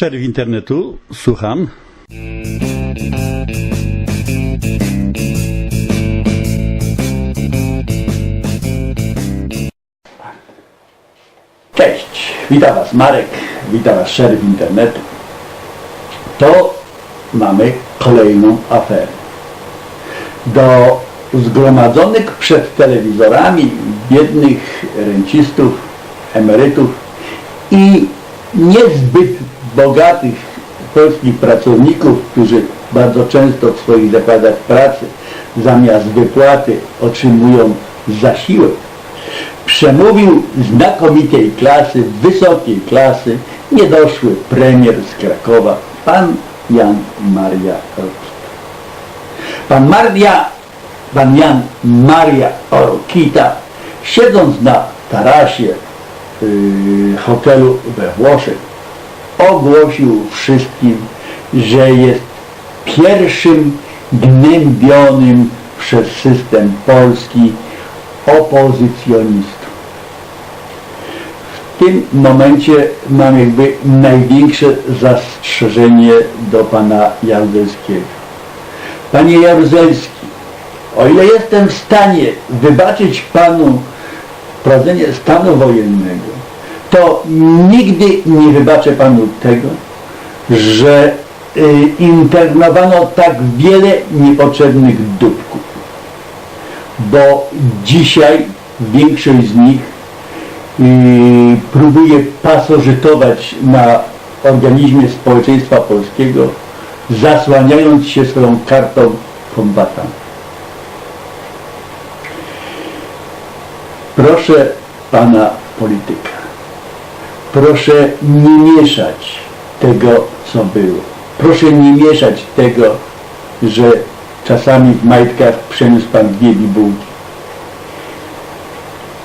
Szerw internetu, słucham. Cześć, witam Was Marek, witam Was Szerw internetu. To mamy kolejną aferę. Do zgromadzonych przed telewizorami biednych rencistów, emerytów i niezbyt bogatych polskich pracowników, którzy bardzo często w swoich zakładach pracy zamiast wypłaty otrzymują zasiłek, przemówił znakomitej klasy, wysokiej klasy, niedoszły premier z Krakowa, pan Jan Maria Rokita. Pan Maria, pan Jan Maria Orokita, siedząc na tarasie yy, hotelu we Włoszech, ogłosił wszystkim, że jest pierwszym gnębionym przez system polski opozycjonistą. W tym momencie mam jakby największe zastrzeżenie do pana Jaruzelskiego. Panie Jaruzelski, o ile jestem w stanie wybaczyć panu prowadzenie stanu wojennego, to nigdy nie wybaczę panu tego, że y, internowano tak wiele niepotrzebnych dupków. Bo dzisiaj większość z nich y, próbuje pasożytować na organizmie społeczeństwa polskiego, zasłaniając się swoją kartą kombatanta. Proszę pana polityka, proszę nie mieszać tego, co było. Proszę nie mieszać tego, że czasami w majtkach przeniósł pan dwie bibułki.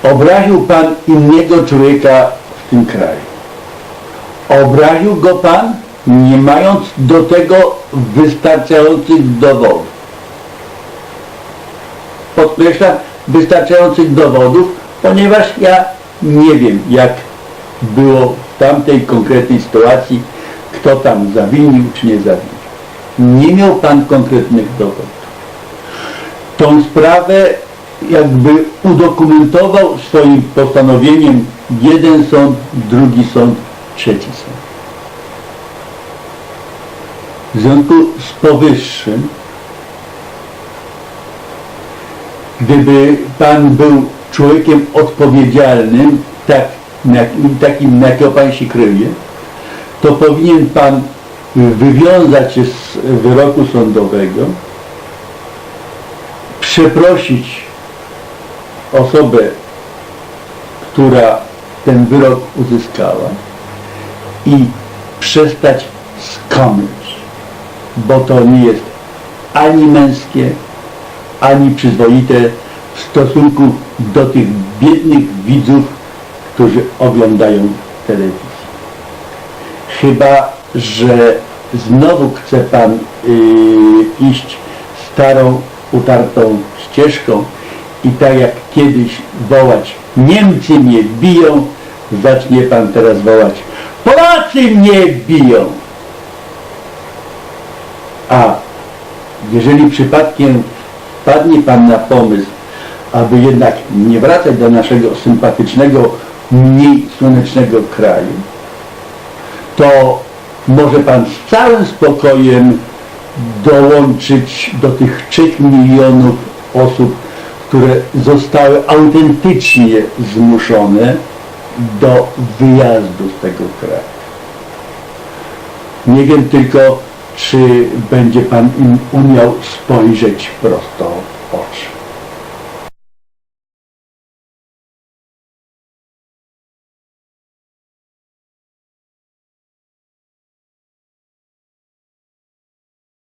Obraził pan innego człowieka w tym kraju. Obraził go pan, nie mając do tego wystarczających dowodów. Podkreślam, wystarczających dowodów, ponieważ ja nie wiem, jak było w tamtej konkretnej sytuacji, kto tam zawinił czy nie zawinił. Nie miał pan konkretnych dowodów. Tą sprawę jakby udokumentował swoim postanowieniem jeden sąd, drugi sąd, trzeci sąd. W związku z powyższym, gdyby Pan był człowiekiem odpowiedzialnym, tak, takim, na jakiego Pan się kryje, to powinien Pan wywiązać się z wyroku sądowego, przeprosić osobę, która ten wyrok uzyskała i przestać skądś, bo to nie jest ani męskie, ani przyzwoite w stosunku do tych biednych widzów, którzy oglądają telewizję. Chyba, że znowu chce Pan yy, iść starą, utartą ścieżką i tak jak kiedyś wołać Niemcy mnie biją, zacznie Pan teraz wołać Polacy mnie biją. A jeżeli przypadkiem wpadnie Pan na pomysł, aby jednak nie wracać do naszego sympatycznego, mniej słonecznego kraju, to może Pan z całym spokojem dołączyć do tych 3 milionów osób, które zostały autentycznie zmuszone do wyjazdu z tego kraju. Nie wiem tylko, czy będzie Pan im umiał spojrzeć prosto